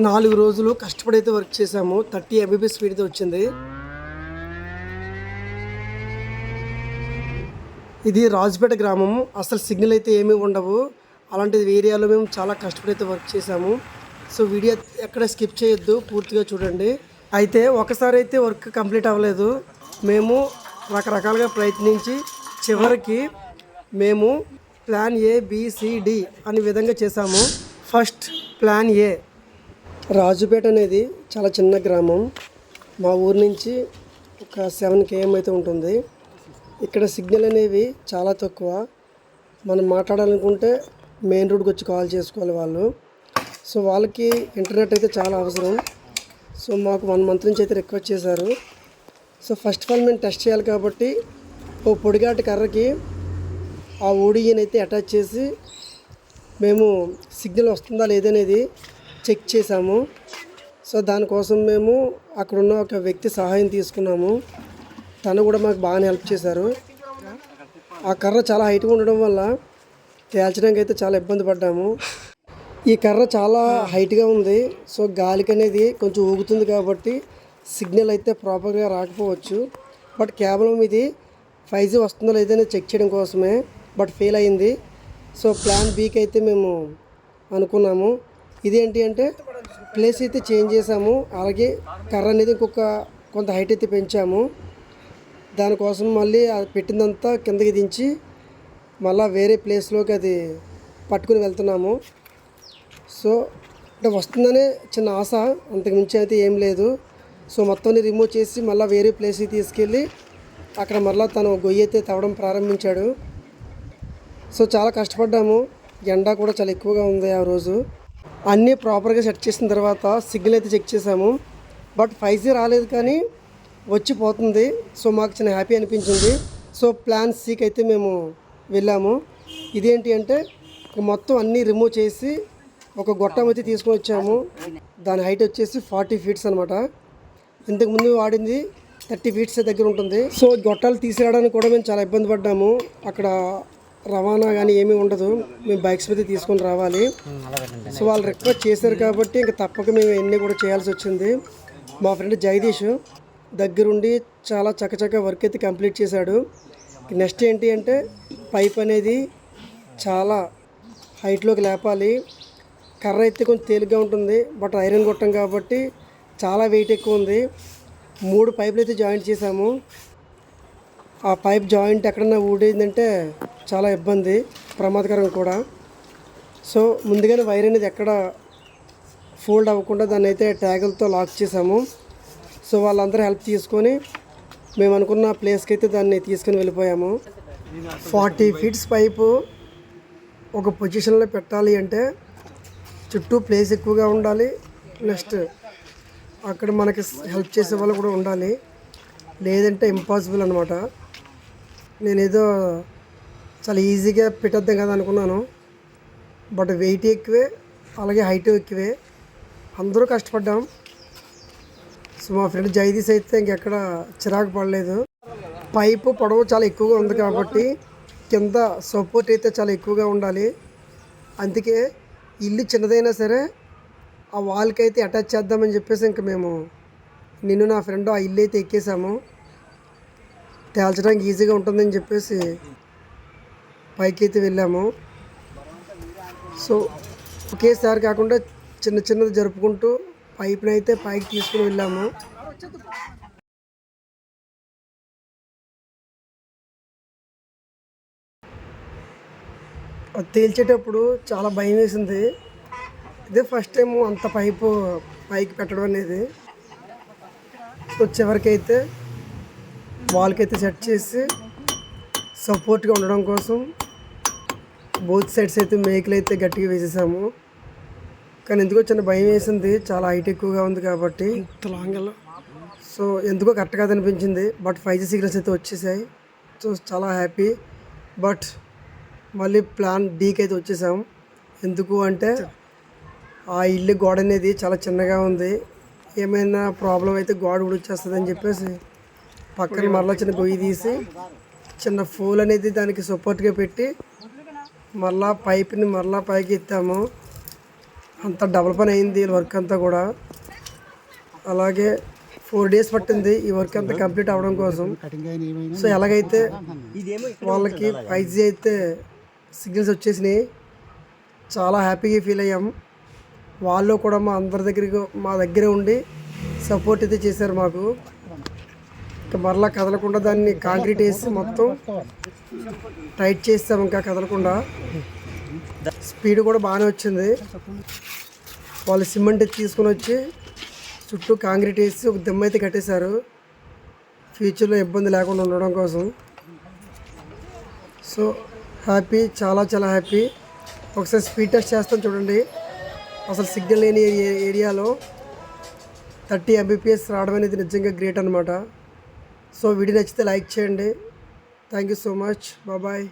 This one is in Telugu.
నాలుగు రోజులు కష్టపడైతే వర్క్ చేసాము థర్టీ ఎంబీబీ స్పీడ్తో వచ్చింది. ఇది రాజుపేట గ్రామం అసలు సిగ్నల్ అయితే ఏమీ ఉండవు. అలాంటి ఏరియాలో మేము చాలా కష్టపడైతే వర్క్ చేసాము సో వీడియో ఎక్కడ స్కిప్ చేయొద్దు. పూర్తిగా చూడండి. అయితే ఒకసారి అయితే వర్క్ కంప్లీట్ అవ్వలేదు. మేము రకరకాలుగా ప్రయత్నించి చివరికి మేము ప్లాన్ ఏ బిసిడి అనే విధంగా చేసాము ఫస్ట్ ప్లాన్ ఏ రాజుపేట అనేది చాలా చిన్న గ్రామం. మా ఊరు నుంచి ఒక సెవెన్ కేఎం అయితే ఉంటుంది. ఇక్కడ సిగ్నల్ అనేవి చాలా తక్కువ. మనం మాట్లాడాలనుకుంటే మెయిన్ రోడ్కి వచ్చి కాల్ చేసుకోవాలి వాళ్ళు. సో వాళ్ళకి ఇంటర్నెట్ అయితే చాలా అవసరం. సో మాకు వన్ మంత్ నుంచి అయితే రిక్వెస్ట్ చేశారు. సో ఫస్ట్ ఆఫ్ ఆల్ మేము టెస్ట్ చేయాలి కాబట్టి ఓ పొడిగాటి కర్రకి ఆ ఓడియని అయితే అటాచ్ చేసి మేము సిగ్నల్ వస్తుందా లేదనేది చెక్ చేసాము సో దానికోసం మేము అక్కడున్న ఒక వ్యక్తి సహాయం తీసుకున్నాము. తను కూడా మాకు బాగానే హెల్ప్ చేశారు. ఆ కర్ర చాలా హైట్గా ఉండడం వల్ల తేల్చడానికి అయితే చాలా ఇబ్బంది పడ్డాము. ఈ కర్ర చాలా హైట్గా ఉంది. సో గాలికి అనేది కొంచెం ఊగుతుంది కాబట్టి సిగ్నల్ అయితే ప్రాపర్గా రాకపోవచ్చు. బట్ కేవలం ఇది ఫైవ్ జీ వస్తుందో లేదని చెక్ చేయడం కోసమే. బట్ ఫెయిల్ అయింది. సో ప్లాన్ బీకి అయితే మేము అనుకున్నాము. ఇదేంటి అంటే ప్లేస్ అయితే చేంజ్ చేసాము అలాగే కర్ర అనేది ఇంకొక కొంత హైట్ అయితే పెంచాము. దానికోసం మళ్ళీ అది పెట్టిందంతా కిందకి దించి మళ్ళీ వేరే ప్లేస్లోకి అది పట్టుకుని వెళ్తున్నాము. సో అంటే వస్తుందనే చిన్న ఆశ అంతకుమించి అయితే ఏం లేదు. సో మొత్తాన్ని రిమూవ్ చేసి మళ్ళీ వేరే ప్లేస్కి తీసుకెళ్ళి అక్కడ మళ్ళీ తను గొయ్యి అయితే తవ్వడం ప్రారంభించాడు. సో చాలా కష్టపడ్డాము. ఎండ కూడా చాలా ఎక్కువగా ఉంది ఆ రోజు. అన్నీ ప్రాపర్గా సెట్ చేసిన తర్వాత సిగ్నల్ అయితే చెక్ చేసాము. బట్ ఫైవ్ జీ రాలేదు కానీ వచ్చి పోతుంది సో మాకు చిన్న హ్యాపీ అనిపించింది. సో ప్లాన్ సీకి అయితే మేము వెళ్ళాము. ఇదేంటి అంటే మొత్తం అన్నీ రిమూవ్ చేసి ఒక గొట్టం అయితే తీసుకొని వచ్చాము. దాని హైట్ వచ్చేసి ఫార్టీ ఫీట్స్ అనమాట ఇంతకుముందు వాడింది థర్టీ ఫీట్స్ దగ్గర ఉంటుంది. సో గొట్టాలు తీసుకురావడానికి కూడా మేము చాలా ఇబ్బంది పడ్డాము. అక్కడ రవాణా కానీ ఏమీ ఉండదు. మేము బైక్స్ మీద తీసుకొని రావాలి. సో వాళ్ళు రిక్వెస్ట్ చేశారు కాబట్టి ఇంకా తప్పక మేము ఎన్ని కూడా చేయాల్సి వచ్చింది. మా ఫ్రెండ్ జగదీష్ దగ్గరుండి చాలా చక్కచక్క వర్క్ అయితే కంప్లీట్ చేశాడు. నెక్స్ట్ ఏంటి అంటే పైప్ అనేది చాలా హైట్లోకి లేపాలి. కర్ర అయితే కొంచెం తేలిగ్గా ఉంటుంది. బట్ ఐరన్ కొట్టం కాబట్టి చాలా వెయిట్ ఎక్కువ ఉంది. మూడు పైపులు అయితే జాయింట్ చేసాము ఆ పైప్ జాయింట్ ఎక్కడన్నా ఊడేందంటే చాలా ఇబ్బంది ప్రమాదకరం కూడా. సో ముందుగానే వైర్ అనేది ఎక్కడ ఫోల్డ్ అవ్వకుండా దాన్ని అయితే ట్యాగులతో లాక్ చేసాము. సో వాళ్ళందరూ హెల్ప్ తీసుకొని మేము అనుకున్న ప్లేస్కి అయితే దాన్ని తీసుకుని వెళ్ళిపోయాము. ఫార్టీ ఫీట్స్ పైపు ఒక పొజిషన్లో పెట్టాలి అంటే చుట్టూ ప్లేస్ ఎక్కువగా ఉండాలి. నెక్స్ట్ అక్కడ మనకి హెల్ప్ చేసే వాళ్ళు కూడా ఉండాలి. లేదంటే ఇంపాసిబుల్ అనమాట నేనేదో చాలా ఈజీగా పెట్టేద్దాం కదా అనుకున్నాను. బట్ వెయిట్ ఎక్కువే అలాగే హైట్ ఎక్కువే. అందరూ కష్టపడ్డాం. సో మా ఫ్రెండ్ జైదీస్ అయితే ఇంకెక్కడ చిరాకు పడలేదు. పైపు పొడవు చాలా ఎక్కువగా ఉంది కాబట్టి కింద సపోర్ట్ అయితే చాలా ఎక్కువగా ఉండాలి. అందుకే ఇల్లు చిన్నదైనా సరే ఆ వాల్కి అయితే అటాచ్ చేద్దామని చెప్పేసి ఇంక మేము నిన్ను నా ఫ్రెండ్ ఆ ఇల్లు అయితే ఎక్కేసాము. తేల్చడానికి ఈజీగా ఉంటుందని చెప్పేసి పైకి అయితే వెళ్ళాము. సో ఒకేసారి కాకుండా చిన్న చిన్నది జరుపుకుంటూ పైప్ని అయితే పైకి తీసుకుని వెళ్ళాము. అది తేల్చేటప్పుడు చాలా భయం వేసింది. ఇదే ఫస్ట్ టైం అంత పైపు పైకి పెట్టడం అనేది. సో చివరికైతే వాల్కైతే సెట్ చేసి సపోర్ట్గా ఉండడం కోసం బోత్ సైడ్స్ అయితే మేకలు అయితే గట్టిగా వేసేసాము. కానీ ఎందుకో చిన్న భయం వేసింది. చాలా హైట్ ఎక్కువగా ఉంది కాబట్టి. ఇంత లాంగ్ సో ఎందుకో కరెక్ట్ కాదు అనిపించింది బట్ ఫైవ్ జీ సిగ్నల్స్ అయితే వచ్చేసాయి. సో చాలా హ్యాపీ. బట్ మళ్ళీ ప్లాన్ డీకి అయితే వచ్చేసాం. ఎందుకు అంటే ఆ ఇల్లు గోడ అనేది చాలా చిన్నగా ఉంది. ఏమైనా ప్రాబ్లం అయితే గోడ ఉడిచేస్తుంది అని చెప్పేసి పక్కన మరలా చిన్న గొయ్యి తీసి చిన్న ఫూల్ అనేది దానికి సపోర్ట్గా పెట్టి మళ్ళా పైప్ని మళ్ళా పైకి ఎత్తాము. అంత డబల్ పని అయింది వర్క్ అంతా కూడా. అలాగే ఫోర్ డేస్ పట్టింది ఈ వర్క్ అంతా కంప్లీట్ అవ్వడం కోసం. సో ఎలాగైతే వాళ్ళకి ఫైవ్ జీ అయితే సిగ్నల్స్ వచ్చేసినాయి. చాలా హ్యాపీగా ఫీల్ అయ్యాం వాళ్ళు కూడా మా అందరి దగ్గరికి మా దగ్గరే ఉండి సపోర్ట్ అయితే చేశారు మాకు. మరలా కదలకుండా దాన్ని కాంక్రీట్ వేసి మొత్తం టైట్ చేస్తాం ఇంకా కదలకుండా. స్పీడ్ కూడా బాగానే వచ్చింది. వాళ్ళు సిమెంట్ తీసుకుని వచ్చి చుట్టూ కాంక్రీట్ వేసి ఒక దెమ్మ అయితే కట్టేశారు. ఫ్యూచర్లో ఇబ్బంది లేకుండా ఉండడం కోసం. సో హ్యాపీ చాలా చాలా హ్యాపీ ఒకసారి స్పీడ్ టెస్ట్ చేస్తాం చూడండి. అసలు సిగ్నల్ లేని ఏరియాలో థర్టీ ఎంబీపీఎస్ రావడం అనేది నిజంగా గ్రేట్ అనమాట సో వీడియో నచ్చితే లైక్ చేయండి. Thank you so much bye